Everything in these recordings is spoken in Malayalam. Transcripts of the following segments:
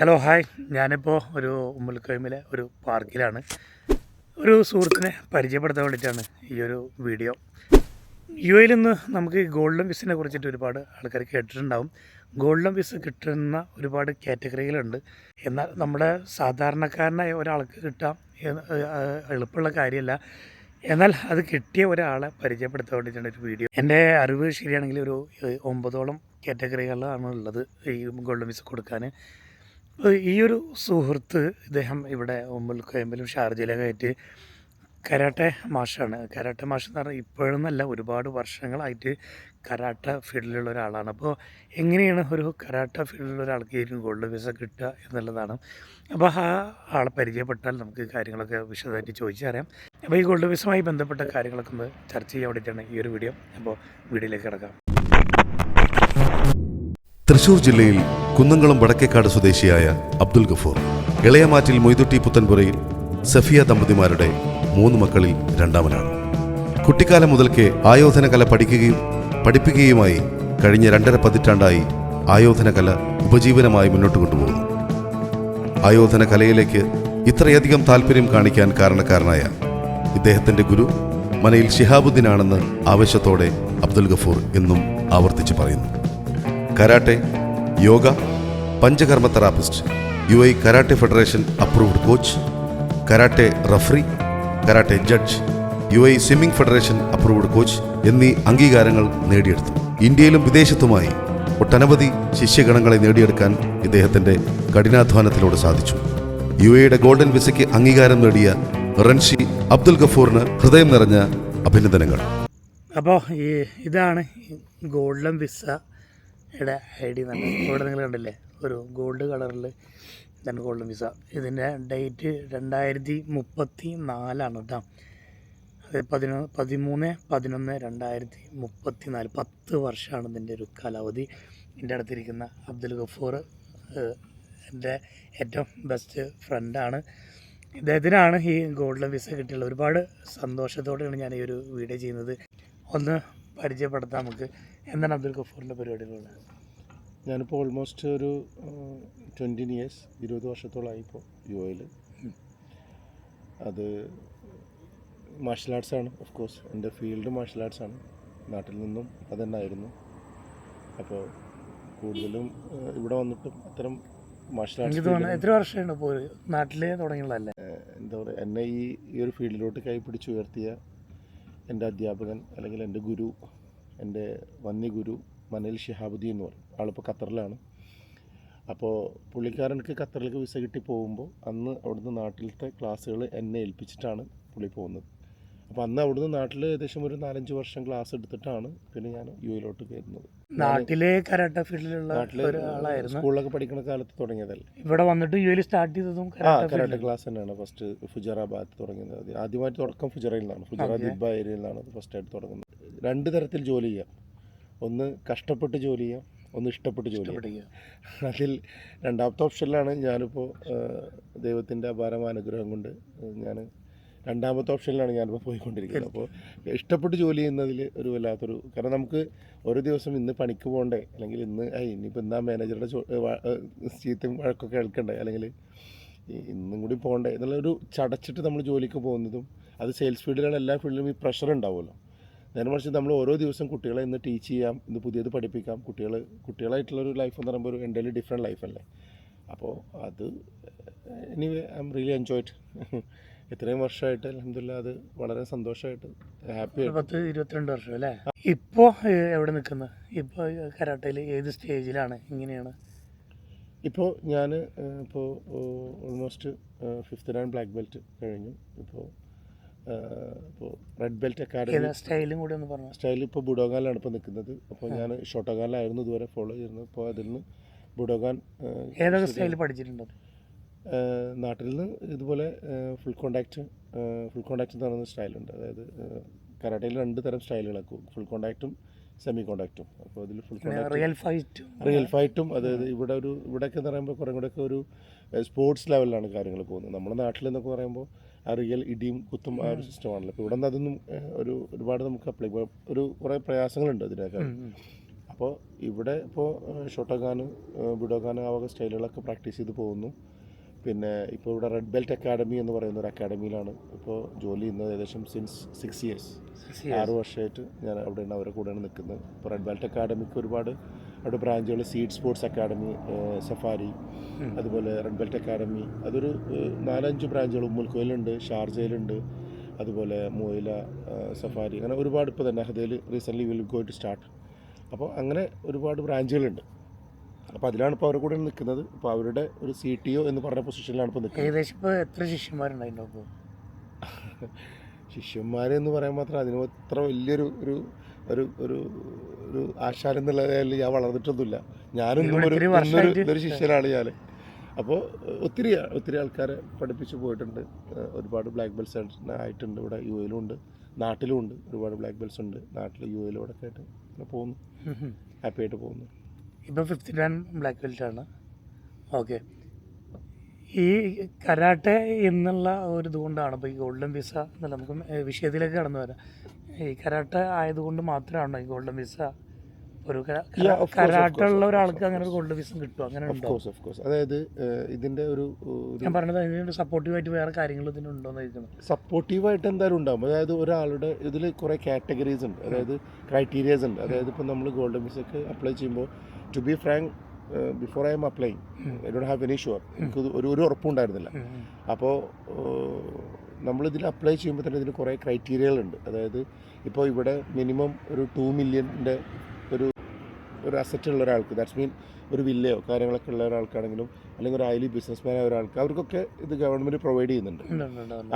ഹലോ ഹായ് ഞാനിപ്പോൾ ഒരു ഉമ്മൽക്കൈമിലെ ഒരു പാർക്കിലാണ്. ഒരു സുഹൃത്തിനെ പരിചയപ്പെടുത്താൻ വേണ്ടിയിട്ടാണ് ഈ ഒരു വീഡിയോ. യു എയിൽ നിന്ന് നമുക്ക് ഗോൾഡൻ വിസിനെ കുറിച്ചിട്ട് ഒരുപാട് ആൾക്കാർ കേട്ടിട്ടുണ്ടാവും. ഗോൾഡൻ വിസ് കിട്ടുന്ന ഒരുപാട് കാറ്റഗറികളുണ്ട്. എന്നാൽ നമ്മുടെ സാധാരണക്കാരനായ ഒരാൾക്ക് കിട്ടാം എളുപ്പമുള്ള കാര്യമല്ല. എന്നാൽ അത് കിട്ടിയ ഒരാളെ പരിചയപ്പെടുത്താൻ വേണ്ടിയിട്ടാണ് ഒരു വീഡിയോ. എന്റെ അറിവ് ശരിയാണെങ്കിൽ ഒരു ഒമ്പതോളം കാറ്റഗറികളാണ് ഉള്ളത് ഈ ഗോൾഡൻ വിസ കൊടുക്കാൻ. ഈ ഒരു സുഹൃത്ത് ഇദ്ദേഹം ഇവിടെ ഉമ്മുൽ കോയമ്പിലും ഷാർജയിലൊക്കെ ആയിട്ട് കരാട്ടെ മാഷാണ്. കരാട്ടെ മാഷ് എന്ന് പറഞ്ഞാൽ ഇപ്പോഴെന്നല്ല ഒരുപാട് വർഷങ്ങളായിട്ട് കരാട്ട ഫീൽഡിലുള്ള ഒരാളാണ്. അപ്പോൾ എങ്ങനെയാണ് ഒരു കരാട്ട ഫീൽഡിലുള്ള ഒരാൾക്ക് ഏറ്റവും ഗോൾഡ് വിസ കിട്ടുക എന്നുള്ളതാണ്. അപ്പോൾ ആ ആളെ പരിചയപ്പെട്ടാൽ നമുക്ക് കാര്യങ്ങളൊക്കെ വിശദമായിട്ട് ചോദിച്ചറിയാം അപ്പോൾ ഈ ഗോൾഡ് വിസയുമായി ബന്ധപ്പെട്ട കാര്യങ്ങളൊക്കെ ഒന്ന് ചർച്ച ചെയ്യാൻ വേണ്ടിയിട്ടാണ് ഈ ഒരു വീഡിയോ. അപ്പോൾ വീഡിയോയിലേക്ക് കിടക്കാം. തൃശൂർ ജില്ലയിൽ കുന്നംകുളം വടക്കേക്കാട് സ്വദേശിയായ അബ്ദുൽ ഗഫൂർ ഇളയമാറ്റിൽ മൊയ്തുട്ടി പുത്തൻപുരയിൽ സഫിയ ദമ്പതിമാരുടെ മൂന്ന് മക്കളിൽ രണ്ടാമനാണ്. കുട്ടിക്കാലം മുതൽക്കേ ആയോധന കല പഠിക്കുകയും പഠിപ്പിക്കുകയുമായി കഴിഞ്ഞ രണ്ടര പതിറ്റാണ്ടായി ആയോധന കല ഉപജീവനമായി മുന്നോട്ട് കൊണ്ടുപോകുന്നു. ആയോധന കലയിലേക്ക് ഇത്രയധികം താല്പര്യം കാണിക്കാൻ കാരണക്കാരനായ ഇദ്ദേഹത്തിന്റെ ഗുരു മനയിൽ ഷിഹാബുദ്ദീനാണെന്ന് ആവേശത്തോടെ അബ്ദുൽ ഗഫൂർ എന്നും ആവർത്തിച്ച് പറയുന്നു. Karate yoga panchakarma therapist U I karate federation approved coach karate referee karate judge U I swimming federation approved coach എന്നീ അംഗീകാരങ്ങൾ നേടിയെടുത്തു. ഇന്ത്യയിലും വിദേശത്തുമായി ഒട്ടനവധി ശിഷ്യഗണങ്ങളെ നേടിയെടുക്കാൻ ഇദ്ദേഹത്തിന്റെ കഠിനാധ്വാനത്തിലൂടെ സാധിച്ചു. യു എയുടെ ഗോൾഡൻ വിസയ്ക്ക് അംഗീകാരം നേടിയ റൺഷി അബ്ദുൽ ഗഫൂറിന് ഹൃദയം നിറഞ്ഞ അഭിനന്ദനങ്ങൾ. അപ്പോൾ ഈ ഇതാണ് ഗോൾഡൻ വിസയുടെ ഐ ഡി തന്നെ ഇവിടെ നിങ്ങൾ കണ്ടില്ലേ? ഒരു ഗോൾഡ് കളറിൽ ഇതാണ് ഗോൾഡ് വിസ ഇതിന്റെ ഡേറ്റ് രണ്ടായിരത്തി മുപ്പത്തി നാലാണ് കേട്ടോ അത് പതിനൊ പതിമൂന്ന് പതിനൊന്ന് രണ്ടായിരത്തി മുപ്പത്തി നാല് പത്ത് വർഷമാണ് ഇതിന്റെ ഒരു കാലാവധി. എന്റെ അടുത്തിരിക്കുന്ന അബ്ദുൽ ഗഫൂർ എന്റെ ഏറ്റവും ബെസ്റ്റ് ഫ്രണ്ടാണ് ഇദ്ദേഹത്തിനാണ് ഈ ഗോൾഡൻ വിസ കിട്ടിയുള്ളത് ഒരുപാട് സന്തോഷത്തോടെയാണ് ഞാൻ ഈ ഒരു വീഡിയോ ചെയ്യുന്നത്. ഒന്ന് പരിചയപ്പെടുത്താം നമുക്ക്. എന്താണ് അബ്ദുൽ ഗഫൂറിന്റെ പരിപാടികളുള്ളത് ഞാനിപ്പോൾ ഓൾമോസ്റ്റ് ഒരു ട്വന്റീൻ ഇയേഴ്സ് ഇരുപത് വർഷത്തോളമായി ഇപ്പോൾ യു എയിൽ അത് മാർഷൽ ആർട്സ് ആണ് ഓഫ് കോഴ്സ് എന്റെ ഫീൽഡ് മാർഷൽ ആർട്സ് ആണ്. നാട്ടിൽ നിന്നും അത് തന്നെയായിരുന്നു. അപ്പോൾ കൂടുതലും ഇവിടെ വന്നിട്ടും അത്തരം മാർഷൽ ആർട്സ് എത്ര വർഷമാണ് ഇപ്പോൾ നാട്ടിലേ തുടങ്ങിയുള്ളതല്ലേ? എന്താ പറയുക എന്നെ ഈ ഈ ഒരു ഫീൽഡിലോട്ട് കൈ പിടിച്ചുയർത്തിയ എന്റെ അധ്യാപകൻ അല്ലെങ്കിൽ എന്റെ ഗുരു എന്റെ വന്യഗുരു മനൽ ഷിഹാബുദ്ദീൻ എന്ന് പറയും. ആളിപ്പോൾ ഖത്തറിലാണ്. അപ്പോൾ പുള്ളിക്കാരനക്ക് ഖത്തറിലേക്ക് വിസ കിട്ടി പോകുമ്പോൾ അന്ന് അവിടുന്ന് നാട്ടിലത്തെ ക്ലാസ്സുകൾ എന്നെ ഏൽപ്പിച്ചിട്ടാണ് പുള്ളി പോകുന്നത്. അപ്പോൾ അന്ന് അവിടുന്ന് നാട്ടിൽ ഏകദേശം ഒരു നാലഞ്ച് വർഷം ക്ലാസ് എടുത്തിട്ടാണ് പിന്നെ ഞാൻ യു എയിലോട്ട് കയറുന്നത്. നാട്ടിലെ കരാട്ട ഫീൽഡിലുള്ള ഒരാളായിരുന്നു. സ്കൂളിലൊക്കെ പഠിക്കുന്ന കാലത്ത് തുടങ്ങിയതല്ലേ? ഇവിടെ വന്നിട്ട് യു എയിൽ സ്റ്റാർട്ട് ചെയ്തതും കരാട്ട ക്ലാസ് തന്നെയാണ് ഫസ്റ്റ് ഫുജറാബാദ് തുടങ്ങിയത് അത് ആദ്യമായിട്ട് തുടക്കം ഫുജറയിൽ നിന്നാണ്. ഫുജറ. ദിബ ഏരിയയിൽ നിന്നാണ് ഫസ്റ്റ് ആയിട്ട് തുടങ്ങുന്നത്. രണ്ട് തരത്തിൽ ജോലി ചെയ്യാം. ഒന്ന് കഷ്ടപ്പെട്ട് ജോലി ചെയ്യാം ഒന്ന് ഇഷ്ടപ്പെട്ട് ജോലി ചെയ്യാം. അതിൽ രണ്ടാമത്തെ ഓപ്ഷനിലാണ് ഞാനിപ്പോൾ ദൈവത്തിന്റെ അപാരമായ അനുഗ്രഹം കൊണ്ട് ഞാൻ രണ്ടാമത്തെ ഓപ്ഷനിലാണ് ഞാനിപ്പോൾ പോയിക്കൊണ്ടിരിക്കുന്നത്. അപ്പോൾ ഇഷ്ടപ്പെട്ട് ജോലി ചെയ്യുന്നതിൽ ഒരു വല്ലാത്തൊരു കാരണം നമുക്ക് ഒരു ദിവസം ഇന്ന് പണിക്ക് പോകണ്ടേ? അല്ലെങ്കിൽ ഇന്ന് ഇനിയിപ്പോൾ എന്താ മാനേജറുടെ ചീത്തയും വഴക്കൊക്കെ കേൾക്കണ്ടേ? അല്ലെങ്കിൽ ഇന്നും കൂടി പോകണ്ടേ? എന്നുള്ളൊരു ചടച്ചിട്ട് നമ്മൾ ജോലിക്ക് പോകുന്നതും അത് സെയിൽസ് ഫീൽഡിലാണ് എല്ലാ ഫീൽഡിലും ഈ പ്രഷർ ഉണ്ടാവുമല്ലോ. നേരെ മറിച്ച് നമ്മൾ ഓരോ ദിവസം കുട്ടികളെ ഇന്ന് ടീച്ച് ചെയ്യാം ഇന്ന് പുതിയത് പഠിപ്പിക്കാം. കുട്ടികൾ കുട്ടികളായിട്ടുള്ളൊരു ലൈഫ് എന്ന് പറയുമ്പോൾ ഒരു എന്റെ ഡിഫറെന്റ് ലൈഫല്ലേ അപ്പോൾ അത് anyway I am really enjoyed ഇത്രയും വർഷമായിട്ട് അലഹമില്ല അത് വളരെ സന്തോഷമായിട്ട് ഹാപ്പി പത്ത് ഇരുപത്തിരണ്ട് വർഷം അല്ലേ? ഇപ്പോൾ എവിടെ നിൽക്കുന്നത് ഇപ്പോൾ കരാട്ടയിൽ ഏത് സ്റ്റേജിലാണ്? ഇങ്ങനെയാണ്. ഇപ്പോൾ ഞാൻ ഇപ്പോൾ almost fifth round black belt കഴിഞ്ഞു. ഇപ്പോൾ ഇപ്പോൾ റെഡ് ബെൽറ്റ് അക്കാഡമി സ്റ്റൈലും കൂടി ഒന്ന് പറഞ്ഞു. സ്റ്റൈൽ ഇപ്പോൾ ബുഡോഗാനിലാണ് ഇപ്പോൾ നിൽക്കുന്നത്. അപ്പോൾ ഞാൻ ഷോട്ടോഗാനിലായിരുന്നു ഇതുവരെ ഫോളോ ചെയ്യുന്നത് ഇപ്പോൾ അതിൽ നിന്ന് ബുഡോഗാൻ ഏതൊക്കെ സ്റ്റൈൽ പഠിച്ചിട്ടുണ്ടോ? നാട്ടിൽ നിന്ന് ഇതുപോലെ ഫുൾ കോണ്ടാക്റ്റ് ഫുൾ കോണ്ടാക്റ്റ് എന്ന് പറയുന്ന സ്റ്റൈലുണ്ട് അതായത് കരാട്ടയിൽ രണ്ട് തരം സ്റ്റൈലുകളൊക്കെ ഫുൾ കോണ്ടാക്റ്റും സെമി കോണ്ടാക്റ്റും അപ്പോൾ അതിൽ ഫുൾ കോണ്ടാക്ട് റിയൽ ഫൈറ്റും റിയൽ ഫൈറ്റും അതായത് ഇവിടെ ഒരു ഇവിടെയൊക്കെ എന്ന് പറയുമ്പോൾ കുറേ കൂടെയൊക്കെ ഒരു സ്പോർട്സ് ലെവലിലാണ് കാര്യങ്ങൾ പോകുന്നത്. നമ്മുടെ നാട്ടിൽ എന്നൊക്കെ പറയുമ്പോൾ ആ റിയൽ ഇടിയും കുത്തും ആ ഒരു സിസ്റ്റമാണല്ലോ ഇപ്പോൾ ഇവിടെ നിന്ന് അതൊന്നും ഒരു ഒരുപാട് നമുക്ക് അപ്ലൈ ഒരു കുറേ പ്രയാസങ്ങളുണ്ട് അതിനൊക്കെ. അപ്പോൾ ഇവിടെ ഇപ്പോൾ ഷോട്ടോഗാൻ ബുഡോഗാൻ ആ വക സ്റ്റൈലുകളൊക്കെ പ്രാക്ടീസ് ചെയ്ത് പോകുന്നു. പിന്നെ ഇപ്പോൾ ഇവിടെ റെഡ് ബെൽറ്റ് അക്കാഡമി എന്ന് പറയുന്ന ഒരു അക്കാഡമിയിലാണ് ഇപ്പോൾ ജോലി ചെയ്യുന്നത് ഏകദേശം സിൻസ് സിക്സ് ഇയേഴ്സ് ആറ് വർഷമായിട്ട് ഞാൻ അവിടെയാണ് അവരുടെ കൂടെയാണ് നിൽക്കുന്നത്. ഇപ്പോൾ റെഡ് ബെൽറ്റ് അക്കാഡമിക്ക് ഒരുപാട് അവിടെ ബ്രാഞ്ചുകൾ സീഡ് സ്പോർട്സ് അക്കാഡമി സഫാരി അതുപോലെ റെഡ് ബെൽറ്റ് അക്കാഡമി അതൊരു നാലഞ്ച് ബ്രാഞ്ചുകൾ ഉമ്മൽക്കോയിലുണ്ട് ഷാർജയിലുണ്ട് അതുപോലെ മൊയില സഫാരി അങ്ങനെ ഒരുപാട് ഇപ്പോൾ തന്നെ ഹദയിൽ recently will go to start അപ്പോൾ അങ്ങനെ ഒരുപാട് ബ്രാഞ്ചുകളുണ്ട് അപ്പോൾ അതിലാണ് ഇപ്പോൾ അവരുടെ കൂടെ നിൽക്കുന്നത്. ഇപ്പോൾ അവരുടെ ഒരു സി ടി ഒ എന്ന് പറഞ്ഞ പൊസിഷനിലാണ് ഇപ്പോൾ നിൽക്കുന്നത്. ഏകദേശം ഇപ്പോൾ എത്ര ശിഷ്യന്മാരുണ്ടായിരുന്നു അപ്പോൾ ശിഷ്യന്മാരെന്ന് പറയാൻ മാത്രം അതിന് അത്ര വലിയൊരു ഒരു ഒരു ഒരു ഒരു ആശാരം എന്നുള്ള നിലയിൽ ഞാൻ വളർന്നിട്ടൊന്നുമില്ല. ഞാനൊന്നും ഒരു ഇന്നൊരു ശിഷ്യനാണ് ഞാൻ അപ്പോൾ ഒത്തിരി ഒത്തിരി ആൾക്കാരെ പഠിപ്പിച്ച് പോയിട്ടുണ്ട്. ഒരുപാട് ബ്ലാക്ക് ബെൽറ്റ്സ് ആയിട്ടുണ്ട് ഇവിടെ യു എയിലും ഉണ്ട്. നാട്ടിലും ഉണ്ട് ഒരുപാട് ബ്ലാക്ക് ബെൽറ്റ്സ് ഉണ്ട്. നാട്ടിൽ യു എയിലും ഇവിടെ ഒക്കെ ആയിട്ട് അങ്ങനെ പോകുന്നു. ഹാപ്പി ആയിട്ട് പോകുന്നു. ഇപ്പോൾ ഫിഫ്ത്ത് ഡാൻ ബ്ലാക്ക് ബെൽറ്റാണ് ആണ്. ഓക്കെ ഈ കരാട്ടെ എന്നുള്ള ഒരു ഇതുകൊണ്ടാണ് ഇപ്പോൾ ഈ ഗോൾഡൻ വിസ എന്നല്ല നമുക്ക് വിഷയത്തിലേക്ക് കടന്നു വരാം. ഈ കരാട്ടെ ആയതുകൊണ്ട് മാത്രമാണോ ഈ ഗോൾഡൻ വിസ ഒരു കരാട്ട ഉള്ള ഒരാൾക്ക് അങ്ങനെ ഒരു ഗോൾഡൻ വിസ കിട്ടും അങ്ങനെ ഉണ്ടോ? കോഴ്സ് ഓഫ് കോഴ്സ് അതായത് ഇതിന്റെ ഇതിന്റെ ഒരു ഞാൻ പറഞ്ഞത് അതിന് സപ്പോർട്ടീവായിട്ട് വേറെ കാര്യങ്ങൾ ഇതിനുണ്ടോ എന്ന് ചോദിക്കുന്നത് സപ്പോർട്ടീവായിട്ട് എന്തായാലും ഉണ്ടാകും അതായത് ഒരാളുടെ ഇതിൽ കുറേ കാറ്റഗറീസ് ഉണ്ട്. അതായത് ക്രൈറ്റീരിയാസ് ഉണ്ട്. അതായത് ഇപ്പോൾ നമ്മൾ ഗോൾഡൻ വിസയ്ക്ക് അപ്ലൈ ചെയ്യുമ്പോൾ to be frank before I am applying I don't have any sure എനിക്ക് ഒരു ഒരു ഉറപ്പുണ്ടായിരുന്നില്ല. അപ്പോൾ നമ്മളിതിൽ അപ്ലൈ ചെയ്യുമ്പോൾ തന്നെ ഇതിന് കുറേ ക്രൈറ്റീരിയകളുണ്ട് അതായത് ഇപ്പോൾ ഇവിടെ മിനിമം ഒരു ടു മില്യന്റെ ഒരു അസറ്റ് ഉള്ള ഒരാൾക്ക് ദാറ്റ്സ് മീൻ ഒരു വില്ലയോ കാര്യങ്ങളൊക്കെ ഉള്ള ഒരാൾക്കാണെങ്കിലും അല്ലെങ്കിൽ ഒരു ഹൈലി ബിസിനസ്മാൻ ആയ ഒരാൾക്ക് അവർക്കൊക്കെ ഇത് ഗവൺമെന്റ് പ്രൊവൈഡ് ചെയ്യുന്നുണ്ട്.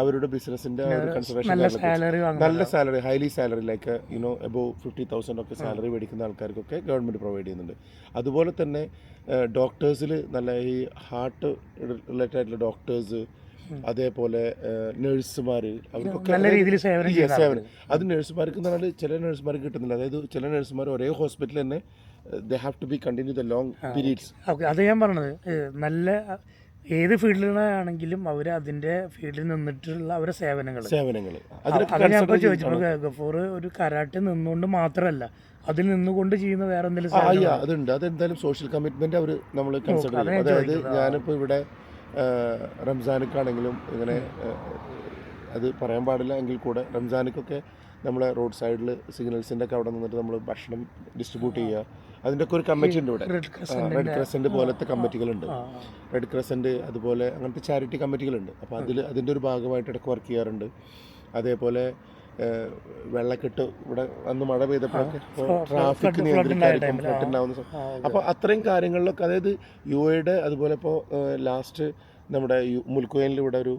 അവരുടെ ബിസിനസിന്റെ ഒരു നല്ല salary highly salary like you know above fifty thousand ഒക്കെ സാലറി മേടിക്കുന്ന ആൾക്കാർക്കൊക്കെ ഗവൺമെന്റ് പ്രൊവൈഡ് ചെയ്യുന്നുണ്ട്. അതുപോലെ തന്നെ ഡോക്ടേഴ്സിൽ നല്ല ഈ ഹാർട്ട് റിലേറ്റഡ് ആയിട്ടുള്ള ഡോക്ടേഴ്സ് അതേപോലെ നഴ്സുമാർ അവർക്കൊക്കെ നല്ല രീതിയിൽ സേവനം അത് നഴ്സുമാർക്ക് എന്ന് പറഞ്ഞാൽ ചില നഴ്സുമാർക്ക് കിട്ടുന്നില്ല. അതായത് ചില നഴ്സുമാർ ഒരേ ഹോസ്പിറ്റലിൽ തന്നെ have to be continue the long periods okay അത് ഞാൻ പറഞ്ഞത്. നല്ല ഏത് ഫീൽഡിലാണെങ്കിലും അവർ അതിന്റെ ഫീൽഡിൽ നിന്നിട്ടുള്ള അവരുടെ സേവനങ്ങൾ സേവനങ്ങൾ അത് ഞാൻ ഇപ്പോൾ ചോദിച്ചപ്പോൾ ഗഫൂർ ഒരു കരാട്ടെ നിന്നുകൊണ്ട് മാത്രമല്ല അതിൽ നിന്നുകൊണ്ട് ചെയ്യുന്ന വേറെ എന്തെങ്കിലും അതുണ്ട്. അതെന്തായാലും സോഷ്യൽ കമ്മിറ്റ്മെന്റ് അവർ നമ്മൾ കൺസിഡർ ചെയ്യും. അതായത്. ഞാനിപ്പോൾ ഇവിടെ റംസാനക്കാണെങ്കിലും ഇങ്ങനെ അത് പറയാൻ പാടില്ല. എങ്കിൽ കൂടെ റംസാനിക്കൊക്കെ നമ്മളെ റോഡ് സൈഡിൽ സിഗ്നൽസിന്റെ ഒക്കെ അവിടെ നിന്നിട്ട് നമ്മൾ ഭക്ഷണം ഡിസ്ട്രിബ്യൂട്ട് ചെയ്യുക. അതിന്റെ ഒക്കെ ഒരു കമ്മിറ്റി ഉണ്ട് ഇവിടെ. റെഡ് ക്രസന്റ് പോലത്തെ കമ്മിറ്റികളുണ്ട് റെഡ് ക്രസന്റ് അതുപോലെ അങ്ങനത്തെ ചാരിറ്റി കമ്മിറ്റികളുണ്ട് അപ്പോൾ അതിൽ അതിന്റെ ഒരു ഭാഗമായിട്ട് ഇടയ്ക്ക് വർക്ക് ചെയ്യാറുണ്ട്. അതേപോലെ വെള്ളക്കെട്ട് ഇവിടെ അന്ന് മഴ പെയ്തപ്പോഴൊക്കെ ട്രാഫിക് ഉണ്ടാവുന്ന okay. അപ്പോൾ അത്രയും കാര്യങ്ങളിലൊക്കെ അതായത് യു എയുടെ അതുപോലെ ഇപ്പോൾ ലാസ്റ്റ് നമ്മുടെ ഇവിടെ ഒരു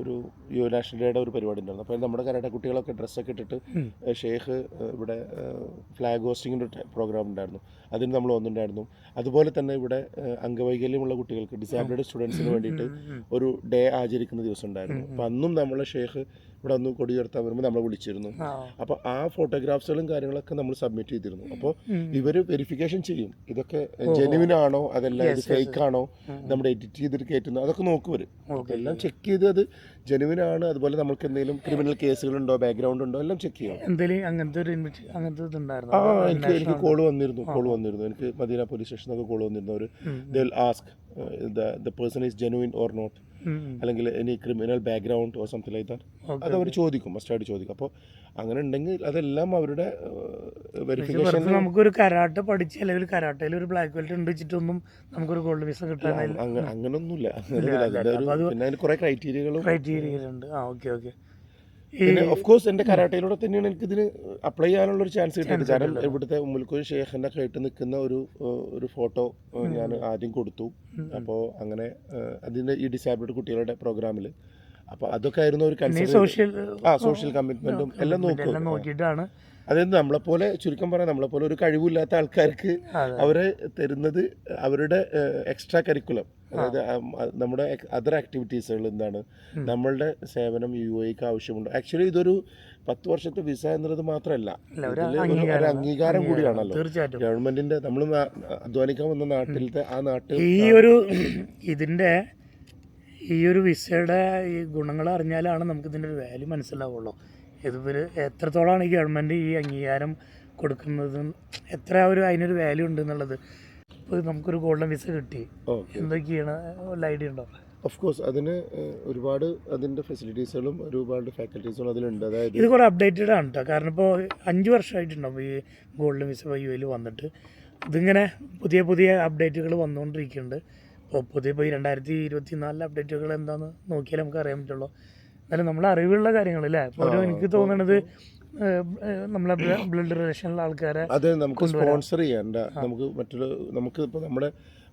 ഒരു യു നാഷണൽ ഡേയുടെ ഒരു പരിപാടി ഉണ്ടായിരുന്നു. അപ്പോൾ നമ്മുടെ കരാട്ട കുട്ടികളൊക്കെ ഡ്രസ്സൊക്കെ ഇട്ടിട്ട് ഷേഖ് ഇവിടെ ഫ്ലാഗ് ഹോസ്റ്റിങ്ങിന്റെ പ്രോഗ്രാം ഉണ്ടായിരുന്നു. അതിന് നമ്മൾ വന്നിട്ടുണ്ടായിരുന്നു. അതുപോലെ തന്നെ ഇവിടെ അംഗവൈകല്യമുള്ള കുട്ടികൾക്ക് ഡിസാബിലിറ്റി സ്റ്റുഡൻസിന് വേണ്ടിയിട്ട് ഒരു ഡേ ആചരിക്കുന്ന ദിവസം ഉണ്ടായിരുന്നു. അപ്പം അന്നും നമ്മളെ ഷെയ്ഖ് ഇവിടെ ഒന്ന് കൊടിയുയർത്താൻ വരുമ്പോൾ നമ്മളെ വിളിച്ചിരുന്നു. അപ്പൊ അപ്പോൾ ആ ഫോട്ടോഗ്രാഫ്സുകളും കാര്യങ്ങളൊക്കെ നമ്മൾ സബ്മിറ്റ് ചെയ്തിരുന്നു. അപ്പോൾ ഇവർ ഇവർ വെരിഫിക്കേഷൻ ചെയ്യും. ഇതൊക്കെ ജെനുവിൻ ആണോ? അതല്ല ഇത് ഫേക്ക് ആണോ. നമ്മുടെ എഡിറ്റ് ചെയ്തിട്ട് കയറ്റുന്നു അതൊക്കെ നോക്കും വരും എല്ലാം ചെക്ക് ചെയ്ത് അത് ജെനുവിൻ ആണ്. അതുപോലെ നമുക്ക് എന്തെങ്കിലും ക്രിമിനൽ കേസുകളുണ്ടോ ബാക്ക്ഗ്രൗണ്ട് ഉണ്ടോ? എല്ലാം ചെക്ക് ചെയ്യണം. എന്തേലും അങ്ങനത്തെ ഒരു അങ്ങനത്തെ ഉണ്ടായിരുന്നു ആ എനിക്ക് എനിക്ക് കോൾ വന്നിരുന്നു. കോൾ വന്നിരുന്നു. എനിക്ക് മദീന പോലീസ് സ്റ്റേഷനൊക്കെ കോൾ വന്നിരുന്നു. അവർ they ask the person is genuine or not അല്ലെങ്കിൽ any criminal background or something like that അത് അവർ ചോദിക്കും മസ്റ്റായിട്ട് ചോദിക്കും. അപ്പോൾ അങ്ങനെ ഉണ്ടെങ്കിൽ അതെല്ലാം അവരുടെ വെരിഫിക്കേഷൻ നമുക്കൊരു കരാട്ടെ പഠിച്ച് അല്ലെങ്കിൽ കരാട്ടയിൽ ഒരു ബ്ലാക്ക് ബെൽറ്റ് ഉണ്ട് വെച്ചിട്ടൊന്നും നമുക്കൊരു ഗോൾഡ് വിസ കിട്ടാൻ അങ്ങനൊന്നുമില്ല. ഒരു പിന്നെ അതിന് കുറെ ക്രൈറ്റീരിയകളും ക്രൈറ്റീരിയകളുണ്ട് ആ ഓക്കെ ഓക്കെ പിന്നെ ഓഫ് കോഴ്സ് എന്റെ കരാട്ടയിലൂടെ തന്നെയാണ് എനിക്ക് ഇതിന് അപ്ലൈ ചെയ്യാനുള്ള ഒരു ചാൻസ് കിട്ടിയത്. കാരണം ഇവിടുത്തെ ഉമ്മുൽക്കോയി ഷേഖിന്റെ കേട്ട് നിൽക്കുന്ന ഒരു ഒരു ഫോട്ടോ ഞാൻ ആദ്യം കൊടുത്തു. അപ്പോൾ അങ്ങനെ അതിന്റെ ഈ ഡിസേബിൾഡ് കുട്ടികളുടെ പ്രോഗ്രാമിൽ അപ്പോൾ അതൊക്കെ ആയിരുന്നു ഒരു സോഷ്യൽ ആ സോഷ്യൽ കമ്മിറ്റ്മെന്റും എല്ലാം നോക്കും എല്ലാം നോക്കിയിട്ടാണ്. അതായത് നമ്മളെപ്പോലെ ചുരുക്കം പറയാം നമ്മളെപ്പോലെ ഒരു കഴിവില്ലാത്ത ആൾക്കാർക്ക് അവരെ തരുന്നത് അവരുടെ എക്സ്ട്രാ കരിക്കുലം അതായത് നമ്മുടെ അതർ ആക്ടിവിറ്റീസുകൾ എന്താണ്? നമ്മളുടെ സേവനം യു എക്ക് ആവശ്യമുണ്ട്. ആക്ച്വലി ഇതൊരു പത്ത് വർഷത്തെ വിസ എന്നുള്ളത് മാത്രമല്ല. ഒരു അംഗീകാരം. കൂടിയാണല്ലോ ഗവൺമെന്റിന്റെ നമ്മൾ അധ്വാനിക്കാൻ വന്ന നാട്ടിലത്തെ ആ നാട്ടിൽ ഈ ഒരു ഇതിന്റെ ഈ ഒരു വിസയുടെ ഈ ഗുണങ്ങൾ അറിഞ്ഞാലാണ് നമുക്ക് ഇതിന്റെ ഒരു വാല്യൂ മനസ്സിലാവുള്ളൂ. ഇതുപോലെ എത്രത്തോളമാണ് ഈ ഗവൺമെന്റ് ഈ അംഗീകാരം കൊടുക്കുന്നതും എത്ര ഒരു അതിനൊരു വാല്യൂ ഉണ്ട് എന്നുള്ളത്. ഇപ്പോൾ നമുക്കൊരു ഗോൾഡൻ വിസ കിട്ടി. എന്തൊക്കെയാണ് വല്ല ഐഡിയ ഉണ്ടോ? ഓഫ് കോഴ്സ് അതിന് ഒരുപാട് അതിന്റെ ഫെസിലിറ്റീസുകളും ഒരുപാട് ഫാക്കൽറ്റീസുകളും അതിലുണ്ട്. അതായത് ഇത് കുറേ അപ്ഡേറ്റഡ് ആണ് കേട്ടോ കാരണം ഇപ്പോൾ അഞ്ച് വർഷമായിട്ടുണ്ടാവും ഈ ഗോൾഡൻ വിസ യു എയിൽ വന്നിട്ട്. ഇതിങ്ങനെ പുതിയ പുതിയ അപ്ഡേറ്റുകൾ വന്നുകൊണ്ടിരിക്കുന്നുണ്ട് ഇപ്പോൾ പുതിയ ഇപ്പോൾ ഈ രണ്ടായിരത്തി ഇരുപത്തി നാലിലെ അപ്ഡേറ്റുകൾ എന്താണെന്ന് നോക്കിയാലേ നമുക്ക് അറിയാൻ പറ്റുള്ളൂ. എന്നാലും നമ്മളെ അറിവുള്ള കാര്യങ്ങളല്ലേ അപ്പോൾ എനിക്ക് തോന്നുന്നത് നമ്മളെ ബ്ലഡ് റിലേഷനിലെ ആൾക്കാരെ അത് നമുക്ക് സ്പോൺസർ ചെയ്യണ്ട. നമുക്ക് മറ്റുള്ള നമുക്ക് ഇപ്പോൾ നമ്മുടെ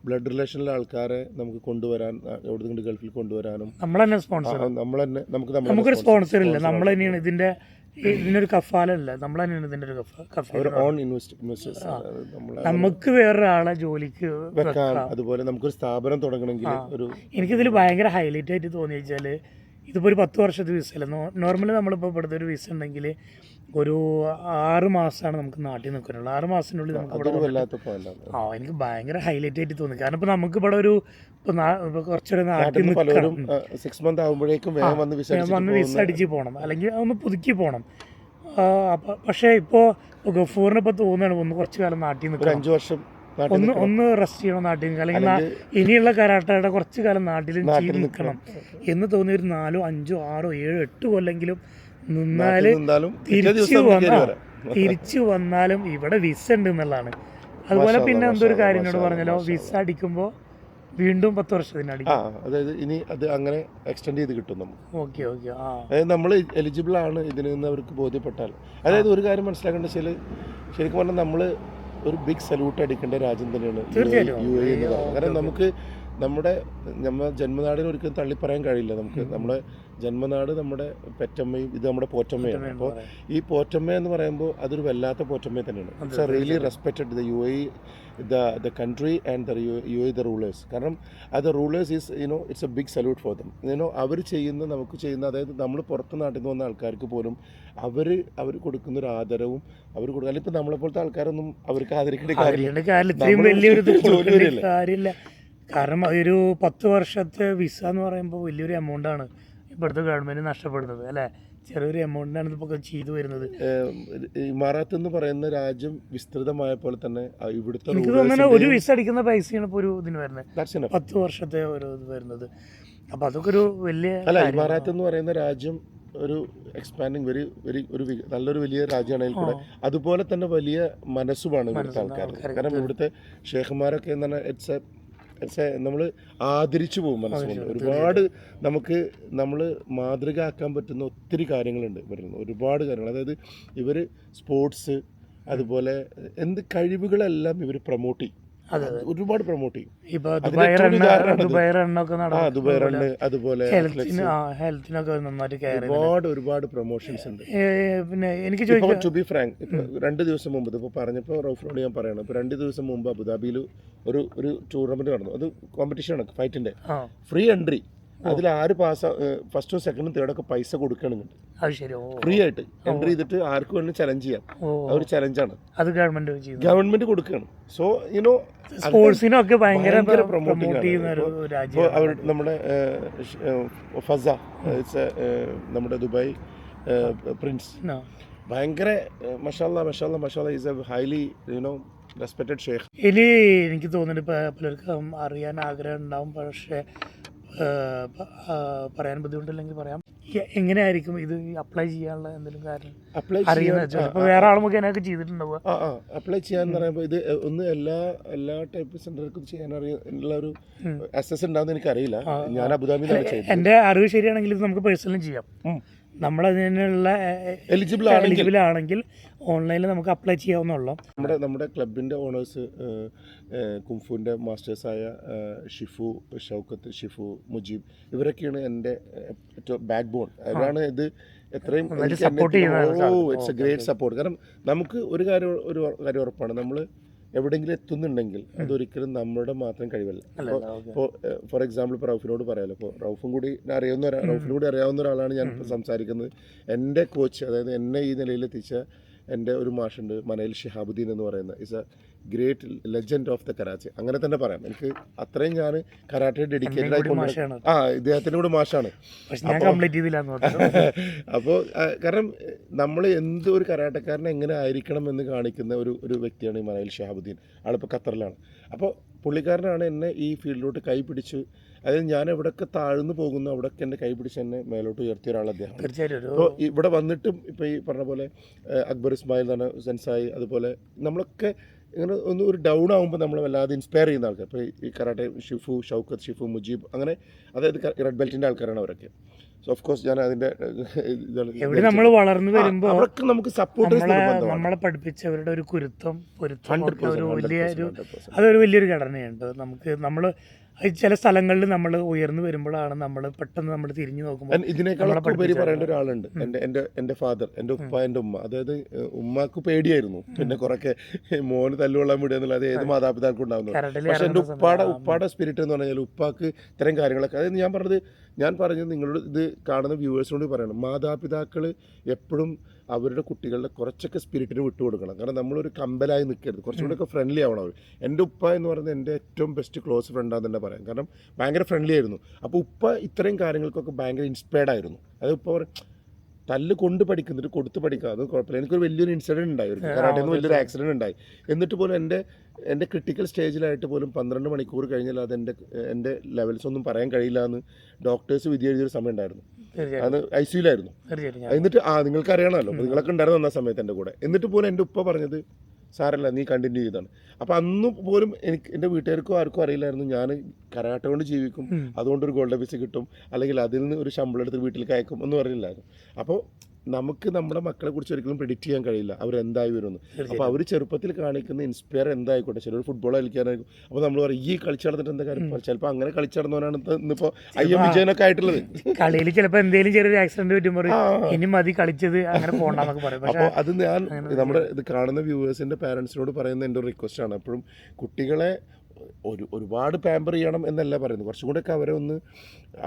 ബ്ലഡ് റിലേഷനിലെ ആൾക്കാരെ നമുക്ക് കൊണ്ടുവരാൻ എവിടെ ഗൾഫിൽ കൊണ്ടുവരാനും. നമ്മൾ തന്നെ സ്പോൺസർ നമ്മൾ തന്നെ നമുക്ക് നമുക്കൊരു സ്പോൺസർ ഇല്ല. നമ്മൾ തന്നെയാണ് ഇതിന്റെ ഇതിനൊരു കഫാലല്ല. നമ്മൾ തന്നെയാണ് ഇതിന്റെ ഒരു കഫ കഫ അവർ ഓൺ നമുക്ക് വേറൊരാളെ ജോലിക്ക് വെക്കാൻ അതുപോലെ നമുക്കൊരു സ്ഥാപനം തുടങ്ങണമെങ്കിൽ ഒരു എനിക്കിതിൽ ഭയങ്കര ഹൈലൈറ്റ് ആയിട്ട് തോന്നി വെച്ചാൽ ഇതിപ്പോൾ ഒരു പത്ത് വർഷത്തെ വിസ അല്ല? നോർമലി നമ്മളിപ്പോൾ ഇവിടുത്തെ ഒരു വിസ ഉണ്ടെങ്കിൽ ഒരു ആറ് മാസമാണ് നമുക്ക് നാട്ടിൽ നിൽക്കാനുള്ളൂ. ആറ് മാസത്തിനുള്ളിൽ നമുക്ക് ഇവിടെ ആ എനിക്ക് ഭയങ്കര ഹൈലൈറ്റ് ആയിട്ട് തോന്നി. കാരണം ഇപ്പൊ നമുക്ക് ഇവിടെ ഒരു കുറച്ചൊരു നാട്ടിൽ നിൽക്കണം സിക്സ് മന്ത് ആകുമ്പോഴേക്കും വന്ന് വിസ അടിച്ച് പോകണം അല്ലെങ്കിൽ ഒന്ന് പുതുക്കി പോകണം അപ്പം പക്ഷേ ഇപ്പോൾ ഗഫൂറിന് ഇപ്പോൾ തോന്നുകയാണ് ഒന്ന് കുറച്ചു കാലം നാട്ടിൽ നിൽക്കണം. അഞ്ചു വർഷം ഒന്ന് ഒന്ന് റെസ്റ്റ് ചെയ്യണം നാട്ടിൽ നിൽക്കുക അല്ലെങ്കിൽ ഇനിയുള്ള കരാട്ടയുടെ കുറച്ചു കാലം നാട്ടിൽ നിൽക്കണം. എന്ന് തോന്നിയ ഒരു നാലോ അഞ്ചോ ആറോ ഏഴോ എട്ട് കൊല്ലെങ്കിലും നാട്ടിൽ നിന്നാലും തിരിച്ചു വന്നാൽ തിരിച്ചു വന്നാലും ഇവിടെ വിസ ഉണ്ട് എന്നുള്ളതാണ്. അതുപോലെ പിന്നെ അല്ലാ, എന്തോ ഒരു മാഷാ കാര്യം എന്നോട് പറഞ്ഞല്ലോ വിസ അടിക്കുമ്പോൾ വീണ്ടും പത്ത് വർഷത്തിന് അടിക്കും. അതായത് ഇനി അത് അങ്ങനെ എക്സ്റ്റെൻഡ് ചെയ്ത് കിട്ടും നമുക്ക്. ഓക്കെ ഓക്കെ അതായത് നമ്മൾ എലിജിബിൾ ആണ് ഇതിൽ നിന്ന് അവർക്ക് ബോധ്യപ്പെട്ടാൽ. അതായത് ഒരു കാര്യം മനസ്സിലാക്കേണ്ട വെച്ചാൽ ശരിക്കും പറഞ്ഞാൽ നമ്മൾ ഒരു ബിഗ് സല്യൂട്ട് അടിക്കേണ്ട രാജ്യം തന്നെയാണ്. യു എ എന്ന് പറയുന്നത്. കാരണം നമുക്ക് നമ്മുടെ നമ്മുടെ ജന്മനാടിനെ ഒരിക്കലും തള്ളിപ്പറയാൻ കഴിയില്ല നമുക്ക്. നമ്മുടെ ജന്മനാട് നമ്മുടെ പെറ്റമ്മയും ഇത് നമ്മുടെ പോറ്റമ്മയാണ്. അപ്പോൾ ഈ പോറ്റമ്മ എന്ന് പറയുമ്പോൾ അതൊരു വല്ലാത്ത പോറ്റമ്മ തന്നെയാണ്. It's a really respected the U A the the country and the U A the rulers കാരണം അത് rulers is you know it's a big salute for them you know അവർ ചെയ്യുന്ന നമുക്ക് ചെയ്യുന്ന അതായത് നമ്മൾ പുറത്ത് നാട്ടിൽ നിന്ന് വന്ന ആൾക്കാർക്ക് പോലും അവർ അവർ കൊടുക്കുന്ന ഒരു ആദരവും അവർ കൊടുക്കുക അല്ലെങ്കിൽ ഇപ്പം നമ്മളെപ്പോലത്തെ ആൾക്കാരൊന്നും അവർക്ക് ആദരിക്കേണ്ട കാര്യമില്ല. കാരണം ഒരു പത്ത് വർഷത്തെ വിസ എന്ന് പറയുമ്പോൾ വലിയൊരു എമൗണ്ട് ആണ്. ഇവിടുത്തെ ഗവൺമെന്റ് നഷ്ടപ്പെടുന്നത് അല്ലെ? ചെറിയൊരു എമൗണ്ടിനാണ് ഇതിപ്പോൾ ചെയ്തു വരുന്നത്. ഇമാറാത്ത് എന്ന് പറയുന്ന രാജ്യം വിസ്തൃതമായ പോലെ തന്നെ ഇവിടുത്തെ എനിക്ക് ഒരു വിസ അടിക്കുന്ന പൈസയാണ് ഇപ്പോൾ ഒരു ഇതിന് വരുന്നത്. പത്ത് വർഷത്തെ ഒരു ഇത് വരുന്നത്. അപ്പോൾ അതൊക്കെ ഒരു വലിയ അല്ല. ഇമാറാത്ത് എന്ന് പറയുന്ന രാജ്യം ഒരു എക്സ്പാൻഡിങ് വെരി വെരി ഒരു നല്ലൊരു വലിയ രാജ്യമാണെങ്കിൽ കൂടെ അതുപോലെ തന്നെ വലിയ മനസ്സുമാണ് ഇവിടുത്തെ ആൾക്കാർ കാരണം ഇവിടുത്തെ ഷേഖന്മാരൊക്കെ എന്ന് പറഞ്ഞാൽ ഇറ്റ്സ് എ നമ്മൾ ആദരിച്ചു പോകും മനസ്സുകൊണ്ട് ഒരുപാട് നമുക്ക് നമ്മൾ മാതൃക ആക്കാൻ പറ്റുന്ന ഒത്തിരി കാര്യങ്ങളുണ്ട് ഇവരിൽ ഒരുപാട് കാര്യങ്ങൾ. അതായത് ഇവർ സ്പോർട്സ് അതുപോലെ എന്ത് കഴിവുകളെല്ലാം ഇവർ പ്രൊമോട്ട് ചെയ്യും. ഒരുപാട് പ്രൊമോട്ട് ചെയ്യും. ദുബായ് റണ്ണൊക്കെ ദുബായ് റണ്ണ് അതുപോലെ ഹെൽത്തിനൊക്കെ നന്നായിട്ട് ഒരുപാട് ഒരുപാട് പ്രൊമോഷൻസ് ഉണ്ട്. പിന്നെ എനിക്ക് ടു ബി ഫ്രാങ്ക് രണ്ട് ദിവസം മുമ്പ് ഇപ്പോൾ പറഞ്ഞപ്പോൾ റോഡ് ഞാൻ പറയണം ഇപ്പോൾ രണ്ട് ദിവസം മുമ്പ് അബുദാബിയിൽ ഒരു ഒരു ടൂർണമെന്റ് നടന്നു. അത് കോമ്പറ്റീഷൻ ആണ് ഫൈറ്റിന്റെ ഫ്രീ എൻട്രി അതിൽ ആര് പാസ് ഫസ്റ്റും സെക്കൻഡും തേർഡൊക്കെ പൈസ കൊടുക്കണമെന്നുണ്ട് ഫ്രീ ആയിട്ട് എൻട്രി ചെയ്തിട്ട് ആർക്ക് വേണമെങ്കിലും ചലഞ്ച് ചെയ്യാം. ആ അതൊരു ചലഞ്ചാണ് അത് ഗവൺമെന്റ് ഗവൺമെന്റ് കൊടുക്കുകയാണ്. സോ യുനോ സ്പോർട്സിനൊക്കെ ഭയങ്കര പ്രൊമോട്ട് ചെയ്യുന്ന ഒരു. അവർ നമ്മുടെ ഫസ നമ്മുടെ ദുബായ് പ്രിൻസ് ഭയങ്കര മഷാല്ല മഷാല്ല മഷാല്ല is a highly you know respected Sheikh ഇനി എനിക്ക് തോന്നുന്നുണ്ട് ഇപ്പം പലർക്കും അറിയാൻ ആഗ്രഹം ഉണ്ടാവും പക്ഷേ പറയാൻ ബുദ്ധിമുട്ടില്ലെങ്കിൽ പറയാം. എങ്ങനെയായിരിക്കും ഇത് അപ്ലൈ ചെയ്യാനുള്ള എന്തെങ്കിലും കാരണം അപ്ലൈ അറിയുന്ന വേറെ ആൾ മുഖേനൊക്കെ ചെയ്തിട്ടുണ്ടാവുക. അപ്ലൈ ചെയ്യാന്ന് പറയുമ്പോൾ ഇത് ഒന്ന് എല്ലാ എല്ലാ ടൈപ്പ് സെന്ററുകൾക്കും ചെയ്യാൻ അറിയുള്ള ഒരു അസസ് ഉണ്ടാവുന്ന എനിക്കറിയില്ല. ഞാൻ അബുദാബിയിലാണ് എന്റെ അറിവ് ശരിയാണെങ്കിൽ ഇത് നമുക്ക് പേഴ്സണലും ചെയ്യാം. നമ്മളതിനുള്ള എലിജിബിൾ ആണെങ്കിൽ. എലിജിബിൾ ആണെങ്കിൽ ഓൺലൈനിൽ നമുക്ക് അപ്ലൈ ചെയ്യാവുന്നുള്ളൂ നമ്മുടെ നമ്മുടെ ക്ലബിന്റെ ഓണേഴ്സ് കുംഫുവിന്റെ മാസ്റ്റേഴ്സായ ഷിഫു ഷൗക്കത്ത് ഷിഫു മുജീബ് ഇവരൊക്കെയാണ് എന്റെ ഏറ്റവും ബാക്ക് ബോൺ അവരാണ് ഇത് എത്രയും support oh. It's a great support കാരണം നമുക്ക് ഒരു കാര്യം ഒരു കാര്യം ഉറപ്പാണ്. നമ്മൾ എവിടെയെങ്കിലും എത്തുന്നുണ്ടെങ്കിൽ അതൊരിക്കലും നമ്മുടെ മാത്രം കഴിവല്ല. അപ്പോൾ ഇപ്പോൾ ഫോർ എക്സാമ്പിൾ ഇപ്പോൾ റൗഫിനോട് പറയാമല്ലോ ഇപ്പോൾ റൗഫും കൂടി ഒരാ റൗഫിനും കൂടി അറിയാവുന്ന ഒരാളാണ് ഞാൻ ഇപ്പോൾ സംസാരിക്കുന്നത്. എന്റെ കോച്ച് അതായത് എന്നെ ഈ നിലയിലെത്തിച്ച എന്റെ ഒരു മാഷുണ്ട് മനയിൽ ഷിഹാബുദ്ദീൻ എന്ന് പറയുന്ന. Is a great legend of the karate അങ്ങനെ തന്നെ പറയാം. എനിക്ക് അത്രയും ഞാൻ കരാട്ടെ ഡെഡിക്കേറ്റഡ് ആയി ആ ഇദ്ദേഹത്തിന്റെ കൂടെ മാഷാണ്. അപ്പോൾ കാരണം നമ്മൾ എന്ത് ഒരു കരാട്ടക്കാരനെ എങ്ങനെ ആയിരിക്കണം എന്ന് കാണിക്കുന്ന ഒരു ഒരു വ്യക്തിയാണ് ഈ മനയിൽ ഷിഹാബുദ്ദീൻ. ആളിപ്പോൾ ഖത്തറിലാണ്. അപ്പോൾ പുള്ളിക്കാരനാണ് എന്നെ ഈ ഫീൽഡിലോട്ട് കൈ പിടിച്ച് അതായത് ഞാൻ എവിടെയൊക്കെ താഴ്ന്നു പോകുന്നു അവിടെയൊക്കെ എന്റെ കൈ പിടിച്ച് എന്നെ മേലോട്ട് ഉയർത്തിയ ഒരാൾ അദ്ദേഹം. അപ്പോൾ ഇവിടെ വന്നിട്ടും ഇപ്പോൾ ഈ പറഞ്ഞ പോലെ അക്ബർ ഇസ്മായിൽ തന്നെ സെൻസായി അതുപോലെ നമ്മളൊക്കെ ഇങ്ങനെ ഒന്ന് ഒരു ഡൗൺ ആകുമ്പോൾ നമ്മൾ വല്ലാതെ ഇൻസ്പയർ ചെയ്യുന്ന ആൾക്കാർ. ഇപ്പോൾ ഈ karate shifu Shoukath shifu Mujeeb അങ്ങനെ അതായത് റെഡ് ബെൽറ്റിന്റെ ആൾക്കാരാണ് അവരൊക്കെ. സോ ഓഫ് കോഴ്സ് ഞാൻ അതിന്റെ എവിടെ നമ്മൾ വളർന്നു വരുമ്പോൾ അവർക്ക് നമുക്ക് സപ്പോർട്ട് നമ്മളെ നമ്മളെ പഠിപ്പിച്ചവരുടെ ഒരു കുരുത്തം പൊരുത്തം ഒരു വലിയ ഒരു അതൊരു വലിയൊരു ഘടനയുണ്ട്. നമുക്ക് നമ്മൾ ചില സ്ഥലങ്ങളിൽ നമ്മൾ ഉയർന്നു വരുമ്പോഴാണ് നമ്മൾ പെട്ടെന്ന് നമ്മൾ തിരിഞ്ഞു നോക്കുമ്പോൾ ഇതിനേക്കാൾ ഉപരി പറയേണ്ട ഒരാളുണ്ട്. എന്റെ എന്റെ എന്റെ ഫാദർ എന്റെ ഉപ്പ എന്റെ ഉമ്മ. അതായത് ഉമ്മാക്ക് പേടിയായിരുന്നു. പിന്നെ കുറെയൊക്കെ മോന് തല്ലുകൊള്ളാൻ വിടുക എന്നുള്ളത് ഏത് മാതാപിതാക്കൾക്കും ഉണ്ടാവുന്നത് പക്ഷെ എന്റെ ഉപ്പാടെ ഉപ്പാടെ സ്പിരിറ്റ് എന്ന് പറഞ്ഞാൽ ഉപ്പാക്ക് ഇത്തരം കാര്യങ്ങളൊക്കെ. അതായത് ഞാൻ പറഞ്ഞത് ഞാൻ പറഞ്ഞത് നിങ്ങളോട് ഇത് കാണുന്ന വ്യൂവേഴ്സിനോട് പറയണം. മാതാപിതാക്കൾ എപ്പോഴും അവരുടെ കുട്ടികളുടെ കുറച്ചൊക്കെ സ്പിരിറ്റിന് വിട്ടുകൊടുക്കണം. കാരണം നമ്മളൊരു കമ്പലായി നിൽക്കരുത് കുറച്ചും കൂടെ ഒക്കെ ഫ്രണ്ട്ലി ആവണം അവർ എന്റെ ഉപ്പ എന്ന് പറയുന്നത് എന്റെ ഏറ്റവും ബെസ്റ്റ് ക്ലോസ് ഫ്രണ്ടാന്ന് തന്നെ പറയാം. കാരണം ഭയങ്കര ഫ്രണ്ട്ലി ആയിരുന്നു. അപ്പോൾ ഉപ്പ ഇത്രയും കാര്യങ്ങൾക്കൊക്കെ ഭയങ്കര ഇൻസ്പയർഡ് ആയിരുന്നു. അത് ഉപ്പ പറയും തല്ല് കൊണ്ട് പഠിക്കുന്നിട്ട് കൊടുത്ത് പഠിക്കുക അത് കുഴപ്പമില്ല. എനിക്കൊരു വലിയൊരു ഇൻസിഡന്റ് ഉണ്ടായി ഒരു ആ, കരാട്ടയിൽ നിന്ന് വലിയൊരു. ആക്സിഡന്റ് ഉണ്ടായി. എന്നിട്ട് പോലും എന്റെ എന്റെ ക്രിട്ടിക്കൽ സ്റ്റേജിലായിട്ട് പോലും പന്ത്രണ്ട് മണിക്കൂർ കഴിഞ്ഞാൽ അത് എന്റെ എന്റെ ലെവൽസ് ഒന്നും പറയാൻ കഴിയില്ല എന്ന് ഡോക്ടേഴ്സ് വിധി എഴുതിയൊരു സമയം ഉണ്ടായിരുന്നു. അത് ഐ സിയിലായിരുന്നു എന്നിട്ട് ആ നിങ്ങൾക്ക് അറിയണമല്ലോ നിങ്ങളൊക്കെ ഉണ്ടായിരുന്നു ആ സമയത്ത് എന്റെ കൂടെ. എന്നിട്ട് പോലും എന്റെ ഉപ്പ പറഞ്ഞത് സാരല്ല നീ കണ്ടിന്യൂ ചെയ്താണ്. അപ്പോൾ അന്ന് പോലും എനിക്ക് എന്റെ വീട്ടുകാർക്കോ ആർക്കും അറിയില്ലായിരുന്നു. ഞാൻ കരാട്ട കൊണ്ട് ജീവിക്കും. അതുകൊണ്ട് ഒരു ഗോൾഡ് ഓഫീസ് കിട്ടും. അല്ലെങ്കിൽ അതിൽ നിന്ന് ഒരു ശമ്പളം എടുത്ത് വീട്ടിൽ കയക്കും എന്ന് പറഞ്ഞില്ലായിരുന്നു. അപ്പോൾ നമുക്ക് നമ്മുടെ മക്കളെ കുറിച്ച് ഒരിക്കലും പ്രിഡിക്റ്റ് ചെയ്യാൻ കഴിയില്ല. അവരെന്തായി വരുമെന്ന്. അപ്പോൾ അവർ ചെറുപ്പത്തിൽ കാണിക്കുന്ന ഇൻസ്പയർ എന്തായിക്കോട്ടെ? ചിലർ ഫുട്ബോൾ കളിക്കാനായിരിക്കും. അപ്പോൾ നമ്മൾ പറയും ഈ കളിച്ചു നടന്നിട്ട് എന്താ കാര്യം? ചിലപ്പോൾ അങ്ങനെ കളിച്ചു നടന്നവനാണ് ഇന്ന് ഇന്നിപ്പോൾ ഐ എം വിജയനൊക്കെ ആയിട്ടുള്ളത്. കളിയിൽ ചിലപ്പോൾ എന്തെങ്കിലും ചെറിയൊരു ആക്സിഡന്റ് പറ്റുമ്പോൾ. ഇനി മതി കളിച്ചത് അങ്ങനെ പോകണ്ടെന്നൊക്കെ പറയും. അപ്പോൾ അത് ഞാൻ നമ്മുടെ ഇത് കാണുന്ന വ്യൂവേഴ്സിന്റെ പാരൻസിനോട് പറയുന്ന എന്റെ ഒരു റിക്വസ്റ്റ് ആണ്. എപ്പോഴും കുട്ടികളെ ഒരു ഒരുപാട് പാമ്പർ ചെയ്യണം എന്നല്ല പറയുന്നത്. കുറച്ചും കൂടെയൊക്കെ അവരെ ഒന്ന്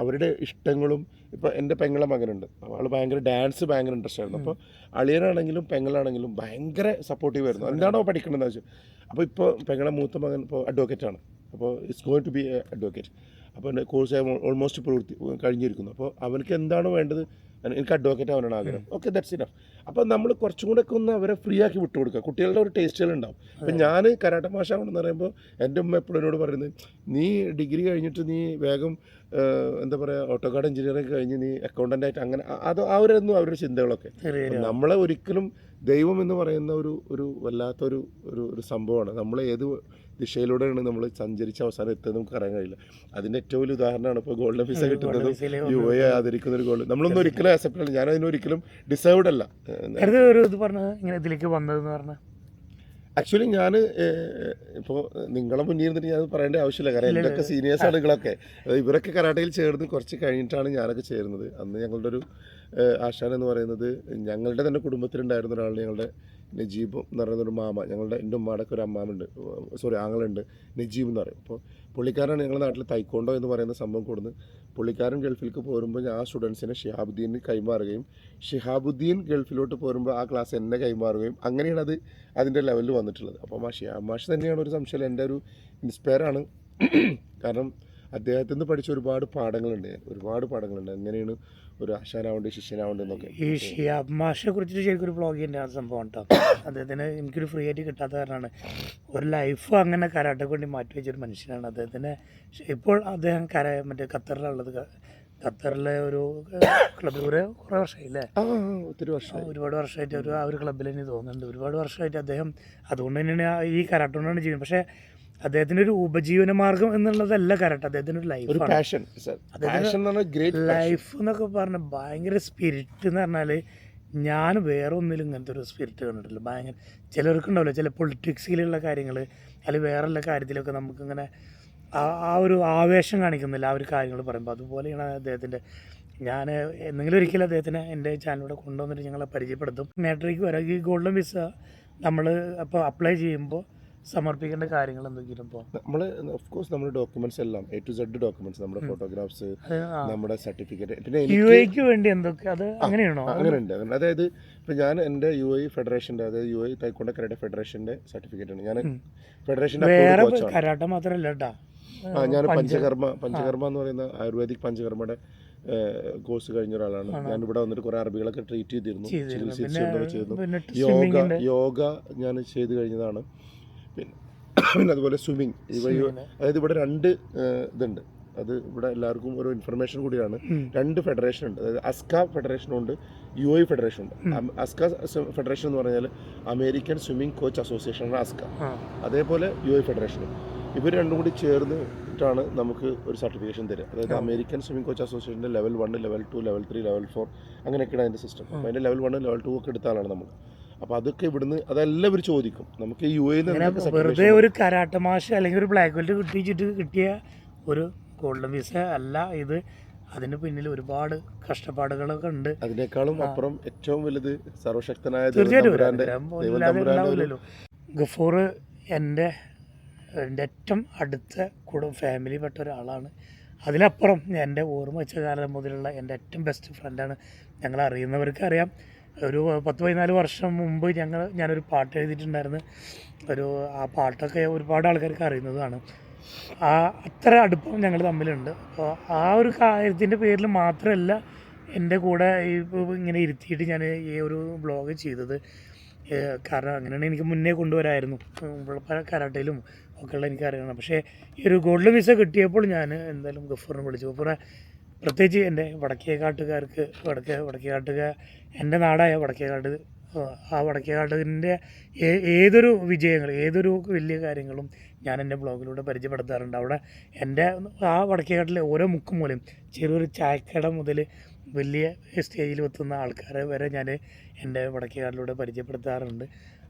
അവരുടെ ഇഷ്ടങ്ങളും ഇപ്പോൾ എന്റെ പെങ്ങളെ മകനുണ്ട്. അവൾ ഭയങ്കര ഡാൻസ് ഭയങ്കര ഇൻട്രസ്റ്റ് ആയിരുന്നു. അപ്പോൾ അളിയനാണെങ്കിലും പെങ്ങളാണെങ്കിലും ഭയങ്കര സപ്പോർട്ടീവ് ആയിരുന്നു. എന്താണോ പഠിക്കണമെന്ന് വെച്ചാൽ അപ്പോൾ ഇപ്പോൾ പെങ്ങളെ മൂത്ത മകൻ ഇപ്പോൾ അഡ്വക്കേറ്റ് ആണ്. അപ്പോൾ it's going to be a advocate അപ്പോൾ എന്റെ കോഴ്സ് ഓൾമോസ്റ്റ് പ്രവൃത്തി കഴിഞ്ഞിരിക്കുന്നു. അപ്പോൾ അവനക്ക് എന്താണോ വേണ്ടത് എനിക്ക് അഡ്വക്കേറ്റ് ആവാനാണ് ആഗ്രഹം. ഓക്കെ ദാറ്റ്സ് ഇനഫ് അപ്പോൾ നമ്മൾ കുറച്ചും കൂടെ ഒക്കെ ഒന്ന് അവരെ ഫ്രീ ആക്കി വിട്ടു കൊടുക്കുക. കുട്ടികളുടെ ഒരു ടേസ്റ്റുകൾ ഉണ്ടാവും. അപ്പം ഞാൻ കരാട്ട ഭാഷ എന്ന് പറയുമ്പോൾ എന്റെ ഉമ്മ എപ്പോഴും എന്നോട് പറയുന്നത് നീ ഡിഗ്രി കഴിഞ്ഞിട്ട് നീ വേഗം എന്താ പറയുക ഓട്ടോകാർഡ് എഞ്ചിനീയറിംഗ് കഴിഞ്ഞ് നീ അക്കൗണ്ടന്റ് ആയിട്ട് അങ്ങനെ അത് അവരൊന്നും അവരുടെ ചിന്തകളൊക്കെ. നമ്മളെ ഒരിക്കലും ദൈവം എന്ന് പറയുന്ന ഒരു ഒരു വല്ലാത്തൊരു ഒരു ഒരു സംഭവമാണ്. നമ്മൾ ഏത് ദിശയിലൂടെയാണ് നമ്മൾ സഞ്ചരിച്ച് അവസാനം എത്തുന്നത് നമുക്ക് അറിയാൻ കഴിയില്ല. അതിന്റെ ഏറ്റവും വലിയ ഉദാഹരണമാണ് ഇപ്പോൾ ഗോൾഡൻ വിസ കിട്ടുന്നതും യു എ ആദരിക്കുന്ന ഒരു ഗോൾഡ്. നമ്മളൊന്നും ഒരിക്കലും ആക്സെപ്റ്റ് അല്ല ഞാൻ അതിനൊരിക്കലും ഡിസേർവ്ഡ് അല്ല. ഒരു ഇത് പറഞ്ഞത് ഇങ്ങനെ ഇതിലേക്ക് വന്നതെന്ന് പറഞ്ഞ. ആക്ച്വലി ഞാൻ ഇപ്പോൾ നിങ്ങളെ മുന്നിൽ ഇരുന്നിട്ട് ഞാൻ പറയേണ്ട ആവശ്യമില്ല. കാരണം എന്റെയൊക്കെ സീനിയേഴ്സ് ആളുകളൊക്കെ നിങ്ങളൊക്കെ ഇവരൊക്കെ കരാട്ടയിൽ ചേർന്ന് കുറച്ച് കഴിഞ്ഞിട്ടാണ് ഞാനൊക്കെ ചേരുന്നത്. അന്ന് ഞങ്ങളുടെ ഒരു ആശാൻ എന്ന് പറയുന്നത് ഞങ്ങളുടെ തന്നെ കുടുംബത്തിലുണ്ടായിരുന്ന ഒരാൾ ഞങ്ങളുടെ നജീബ് എന്ന് പറയുന്ന ഒരു മാമ. ഞങ്ങളുടെ എന്റെ ഉമ്മാടെ ഒക്കെ ഒരു അമ്മാമുണ്ട് സോറി ആങ്ങളുണ്ട് നജീബ് എന്ന് പറയും. അപ്പോൾ പുള്ളിക്കാരാണ് ഞങ്ങളുടെ നാട്ടിൽ തൈക്കോണ്ടോ എന്ന് പറയുന്ന സംഭവം കൊടുന്ന് പുള്ളിക്കാരൻ ഗൾഫിലേക്ക് പോരുമ്പോൾ ഞാൻ ആ സ്റ്റുഡൻസിനെ ഷിഹാബുദ്ദീന് കൈമാറുകയും ഷിഹാബുദ്ദീൻ ഗൾഫിലോട്ട് പോരുമ്പോൾ ആ ക്ലാസ് എന്നെ കൈമാറുകയും അങ്ങനെയാണ് അത് അതിന്റെ ലെവലിൽ വന്നിട്ടുള്ളത്. അപ്പോൾ ആ ഷിഹാബ് മാഷ് തന്നെയാണ് ഒരു സംശയം. എന്റെ ഒരു ഇൻസ്പയറാണ്. കാരണം അദ്ദേഹത്തിൽ നിന്ന് പഠിച്ച ഒരുപാട് പാഠങ്ങളുണ്ട്. ഒരുപാട് പാഠങ്ങളുണ്ട്. എങ്ങനെയാണ് ഒരു ആശാനാവേണ്ടത് ശിഷ്യനാവുണ്ട് എന്നൊക്കെ. ഈ ഷിയാബ് മാഷിനെ കുറിച്ചിട്ട് ശരിക്കും ഒരു ബ്ലോഗ് ചെയ്യേണ്ട ആ സംഭവം കേട്ടോ അദ്ദേഹത്തിന് എനിക്കൊരു ഫ്രീ ആയിട്ട് കിട്ടാത്ത കാരണമാണ്. ഒരു ലൈഫ് അങ്ങനെ കരാട്ടെ കൊണ്ട് മാറ്റി വെച്ചൊരു മനുഷ്യനാണ് അദ്ദേഹത്തിന്. ഇപ്പോൾ അദ്ദേഹം കര മറ്റേ ഖത്തറിലുള്ളത് ഖത്തറിലെ ഒരു ക്ലബ് കുറേ കുറേ വർഷമായില്ലേ ഒത്തിരി വർഷം ഒരുപാട് വർഷമായിട്ട് ഒരു ആ ഒരു ക്ലബ്ബിൽ എനിക്ക് തോന്നുന്നുണ്ട്. ഒരുപാട് വർഷമായിട്ട് അദ്ദേഹം അതുകൊണ്ട് തന്നെയാണ് ഈ കരാട്ടുകൊണ്ടാണ് ചെയ്യുന്നത് പക്ഷേ അദ്ദേഹത്തിന്റെ ഒരു ഉപജീവന മാർഗം എന്നുള്ളതല്ല കറക്റ്റ് അദ്ദേഹത്തിന്റെ ഒരു ലൈഫാണ് പാഷൻ ലൈഫ് എന്നൊക്കെ പറഞ്ഞ ഭയങ്കര സ്പിരിറ്റ് എന്ന് പറഞ്ഞാൽ ഞാൻ വേറെ ഒന്നിലും ഇങ്ങനത്തെ ഒരു സ്പിരിറ്റ് കണ്ടിട്ടില്ല. ഭയങ്കര ചിലർക്ക് ചിലർക്കുണ്ടാവില്ല. ചില പൊളിറ്റിക്സിലുള്ള കാര്യങ്ങൾ അല്ലെങ്കിൽ വേറെയുള്ള കാര്യത്തിലൊക്കെ നമുക്കിങ്ങനെ ആ ആ ഒരു ആവേശം കാണിക്കുന്നില്ല. ആ ഒരു കാര്യങ്ങൾ പറയുമ്പോൾ അതുപോലെയാണ് അദ്ദേഹത്തിന്റെ ഞാൻ എന്തെങ്കിലും ഒരിക്കലും അദ്ദേഹത്തിനെ എന്റെ ചാനലിലൂടെ കൊണ്ടുവന്നിട്ട് ഞങ്ങളെ പരിചയപ്പെടുത്തും. മാട്രിക്ക് വരാം ഈ ഗോൾഡൻ വിസ നമ്മൾ അപ്പോൾ അപ്ലൈ ചെയ്യുമ്പോൾ സമർപ്പിക്കേണ്ട കാര്യങ്ങൾ എന്തൊക്കെയാണ് ഇപ്പോൾ നമ്മൾ ഓഫ് കോഴ്സ് നമ്മുടെ ഡോക്യുമെന്റ്സ് എല്ലാം എ ടു സെഡ് ഡോക്യുമെന്റ്സ് നമ്മുടെ ഫോട്ടോഗ്രാഫ്സ് നമ്മുടെ സർട്ടിഫിക്കറ്റ് പിന്നെ യു എക്ക് വേണ്ടി എന്തൊക്കെ? അത് അങ്ങനെയാണോ? അങ്ങനെ ഉണ്ട് അങ്ങനെ. അതായത് ഇപ്പൊ ഞാൻ എന്റെ യു ഐ ഫെഡറേഷന്റെ അതായത് യു ഐ തൈക്കൊണ്ട കരാട്ട ഫെഡറേഷന്റെ സർട്ടിഫിക്കറ്റ് ആണ്. ഞാൻ. ഫെഡറേഷന്റെ വേറെ കരാട്ട മാത്രമല്ല കേട്ടാ. ആ ഞാൻ പഞ്ചകർമ്മ പഞ്ചകർമ്മ എന്ന് പറയുന്ന ആയുർവേദിക് പഞ്ചകർമ്മയുടെ കോഴ്സ് കഴിഞ്ഞ ഒരാളാണ്. ഞാൻ ഇവിടെ വന്നിട്ട് കുറെ അറബികളൊക്കെ ട്രീറ്റ് ചെയ്തിരുന്നു. പിന്നെ യോഗ യോഗ ഞാൻ ചെയ്തു കഴിഞ്ഞതാണ്. പിന്നെ അതുപോലെ സ്വിമ്മിങ് അതായത് ഇവിടെ രണ്ട് ഇതുണ്ട്. അത് ഇവിടെ എല്ലാവർക്കും ഒരു ഇൻഫർമേഷൻ കൂടിയാണ്. രണ്ട് ഫെഡറേഷൻ ഉണ്ട്. അതായത് അസ്ക ഫെഡറേഷനും ഉണ്ട് യു ഐ ഫെഡറേഷൻ ഉണ്ട്. അസ്ക ഫെഡറേഷൻ എന്ന് പറഞ്ഞാൽ അമേരിക്കൻ സ്വിമ്മിംഗ് കോച്ച് അസോസിയേഷൻ ആണ് അസ്ക അതേപോലെ യു ഐ ഫെഡറേഷനും ഇവർ രണ്ടും കൂടി ചേർന്നിട്ടാണ് നമുക്ക് ഒരു സർട്ടിഫിക്കേഷൻ തരിക അതായത് അമേരിക്കൻ സ്വിമ്മിംഗ് കോച്ച് അസോസിയേഷന്റെ level one level two level three level four അങ്ങനെയൊക്കെയാണ് അതിന്റെ സിസ്റ്റം അതിന്റെ ലെവൽ വൺ ലെവൽ ടു ഒക്കെ എടുത്താലാണ് നമ്മൾ അപ്പോൾ അതൊക്കെ ഇവിടുന്ന് അതെല്ലാം ഇവർ ചോദിക്കും. നമുക്ക് യു എയിൽ വെറുതെ ഒരു കരാട്ട മാഷ് അല്ലെങ്കിൽ ഒരു ബ്ലാക്ക് ബെൽറ്റ് കിട്ടിച്ചിട്ട് കിട്ടിയ ഒരു ഗോൾഡൻ വിസ അല്ല ഇത്. അതിന് പിന്നിൽ ഒരുപാട് കഷ്ടപ്പാടുകളൊക്കെ ഉണ്ട്. അതിനേക്കാളും അപ്പുറം ഏറ്റവും വലുത് സർവശക്തനായ തീർച്ചയായിട്ടും ഗഫൂർ എന്റെ എന്റെ ഏറ്റവും അടുത്ത കുടുംബ ഫാമിലി പെട്ട ഒരാളാണ്. അതിലപ്പുറം എന്റെ ഓർമ്മ വെച്ച കാലം മുതലുള്ള എന്റെ ഏറ്റവും ബെസ്റ്റ് ഫ്രണ്ടാണ് ഞങ്ങൾ അറിയുന്നവർക്ക് അറിയാം ഒരു പത്ത് പതിനാല് വർഷം മുമ്പ് ഞങ്ങൾ ഞാനൊരു പാട്ട് എഴുതിയിട്ടുണ്ടായിരുന്നു. ഒരു ആ പാട്ടൊക്കെ ഒരുപാട് ആൾക്കാർക്ക് അറിയുന്നതാണ്. ആ അത്ര അടുപ്പം ഞങ്ങൾ തമ്മിലുണ്ട്. അപ്പോൾ ആ ഒരു കാര്യത്തിന്റെ പേരിൽ മാത്രമല്ല എന്റെ കൂടെ ഈ ഇങ്ങനെ ഇരുത്തിയിട്ട് ഞാൻ ഈ ഒരു ബ്ലോഗ് ചെയ്തത്. കാരണം അങ്ങനെയാണ് എനിക്ക് മുന്നേ കൊണ്ടുവരായിരുന്നു. കരാട്ടയിലും ഒക്കെയുള്ള എനിക്ക് അറിയണം പക്ഷേ ഈ ഒരു ഗോൾഡ് വിസ കിട്ടിയപ്പോൾ ഞാൻ എന്തായാലും ഗഫൂറിനെ വിളിച്ചു. ഗഫൂറെ പ്രത്യേകിച്ച് എന്റെ വടക്കേക്കാട്ടുകാർക്ക് വടക്കേ വടക്കേക്കാട്ടുകാർ എന്റെ നാടായ വടക്കേക്കാട്ട് ആ വടക്കേക്കാട്ടിന്റെ ഏതൊരു വിജയങ്ങൾ ഏതൊരു വലിയ കാര്യങ്ങളും ഞാൻ എന്റെ ബ്ലോഗിലൂടെ പരിചയപ്പെടുത്താറുണ്ട്. അവിടെ എന്റെ ആ വടക്കേക്കാട്ടിലെ ഓരോ മുക്കും മൂലം ചെറിയൊരു ചായക്കട മുതൽ വലിയ സ്റ്റേജിൽ എത്തുന്ന ആൾക്കാരെ വരെ ഞാൻ എന്റെ വടക്കേക്കാട്ടിലൂടെ പരിചയപ്പെടുത്താറുണ്ട്.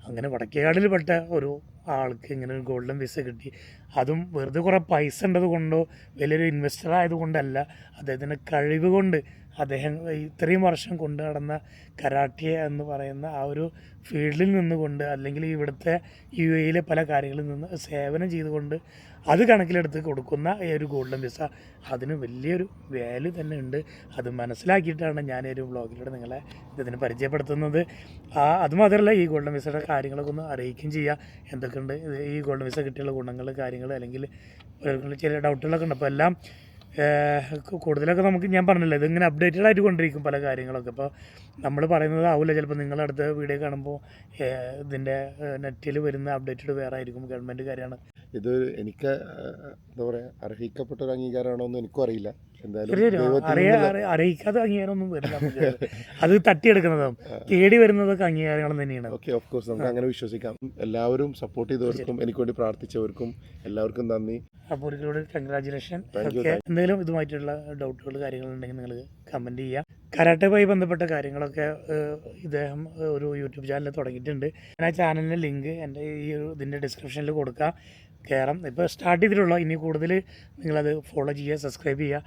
അങ്ങനെ വടക്കേക്കാടിൽപ്പെട്ട ഒരു ആൾക്ക് ഇങ്ങനെ ഒരു ഗോൾഡൻ വിസ കിട്ടി. അതും വെറുതെ കുറേ പൈസ ഉണ്ടത് കൊണ്ടോ വലിയൊരു ഇൻവെസ്റ്റർ ആയതുകൊണ്ടല്ല അദ്ദേഹത്തിന്റെ കഴിവ് കൊണ്ട് അദ്ദേഹം ഇത്രയും വർഷം കൊണ്ടു നടന്ന കരാട്ടിയ എന്ന് പറയുന്ന ആ ഒരു ഫീൽഡിൽ നിന്നുകൊണ്ട് അല്ലെങ്കിൽ ഇവിടുത്തെ യു എയിലെ പല കാര്യങ്ങളിൽ നിന്ന് സേവനം ചെയ്തുകൊണ്ട് അത് കണക്കിലെടുത്ത് കൊടുക്കുന്ന ഈ ഒരു ഗോൾഡൻ വിസ അതിന് വലിയൊരു വാല്യൂ തന്നെ ഉണ്ട്. അത് മനസ്സിലാക്കിയിട്ടാണ് ഞാൻ ഒരു വ്ളോഗിലൂടെ നിങ്ങളെ ഇതിനെ പരിചയപ്പെടുത്തുന്നത്. ആ അതുമാത്രമല്ല ഈ ഗോൾഡൻ വിസയുടെ കാര്യങ്ങളൊക്കെ ഒന്ന് അറിയിക്കുകയും ചെയ്യുക എന്തൊക്കെയുണ്ട്? ഈ ഗോൾഡൻ വിസ കിട്ടിയുള്ള ഗുണങ്ങൾ കാര്യങ്ങൾ അല്ലെങ്കിൽ ചില ഡൗട്ടുകളൊക്കെ ഉണ്ട്. അപ്പോൾ എല്ലാം കൂടുതലൊക്കെ നമുക്ക് ഞാൻ പറഞ്ഞില്ല ഇതിങ്ങനെ അപ്ഡേറ്റഡ് ആയിട്ട് കൊണ്ടിരിക്കും പല കാര്യങ്ങളൊക്കെ. അപ്പോൾ നമ്മൾ പറയുന്നത് ആവില്ല ചിലപ്പോൾ നിങ്ങളടുത്ത വീഡിയോ കാണുമ്പോൾ ഇതിന്റെ നെറ്റിൽ വരുന്ന അപ്ഡേറ്റഡ് വേറെ ആയിരിക്കും ഗവൺമെന്റ് കാര്യമാണ് ഇത് എനിക്ക് എന്താ പറയുക അർഹിക്കപ്പെട്ട ഒരു അംഗീകാരമാണോ എന്ന് എനിക്കും അറിയില്ല. എന്തായാലും അറിയിക്കാതെ അംഗീകാരമൊന്നും വരില്ല. അത് തട്ടിയെടുക്കുന്നതും തേടി വരുന്നതൊക്കെ അംഗീകാരങ്ങൾ തന്നെയാണ്. ഓക്കെ ഓഫ് കോഴ്സ് നമുക്ക് അങ്ങനെ വിശ്വസിക്കാം. എല്ലാവരും സപ്പോർട്ട് ചെയ്തവർക്കും എനിക്ക് വേണ്ടി പ്രാർത്ഥിച്ചവർക്കും എല്ലാവർക്കും നന്ദി. അപ്പോൾ ഒരിക്കലൂടെ കൺഗ്രാചുലേഷൻ എന്തെങ്കിലും ഇതുമായിട്ടുള്ള ഡൗട്ടുകൾ കാര്യങ്ങളുണ്ടെങ്കിൽ നിങ്ങൾ കമന്റ് ചെയ്യുക. കരാട്ടയുമായി ബന്ധപ്പെട്ട കാര്യങ്ങളൊക്കെ ഇദ്ദേഹം ഒരു യൂട്യൂബ് ചാനൽ തുടങ്ങിയിട്ടുണ്ട്. ഞാൻ ആ ചാനലിന്റെ ലിങ്ക് എന്റെ ഈ ഒരു ഇതിന്റെ ഡിസ്ക്രിപ്ഷനിൽ കൊടുക്കാം. കയറാം ഇപ്പോൾ സ്റ്റാർട്ട് ചെയ്തിട്ടുള്ളൂ. ഇനി കൂടുതൽ നിങ്ങളത് ഫോളോ ചെയ്യുക സബ്സ്ക്രൈബ് ചെയ്യുക.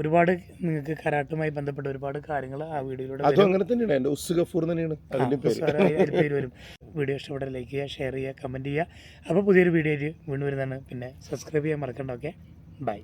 ഒരുപാട് നിങ്ങൾക്ക് കരാട്ടുമായി ബന്ധപ്പെട്ട ഒരുപാട് കാര്യങ്ങൾ ആ വീഡിയോയിലൂടെ അതും അങ്ങനെ തന്നെയാണ്. എന്റെ ഉസ് ഗഫൂർ തന്നെയാണ് അതിന്റെ പേര്. വരും. വീഡിയോ ഇഷ്ടപ്പെട്ട ലൈക്ക് ചെയ്യുക ഷെയർ ചെയ്യുക കമന്റ് ചെയ്യുക. അപ്പോൾ പുതിയൊരു വീഡിയോ വീണ്ടും വരുന്നതാണ്. പിന്നെ സബ്സ്ക്രൈബ് ചെയ്യാൻ മറക്കണ്ട ഓക്കെ ബൈ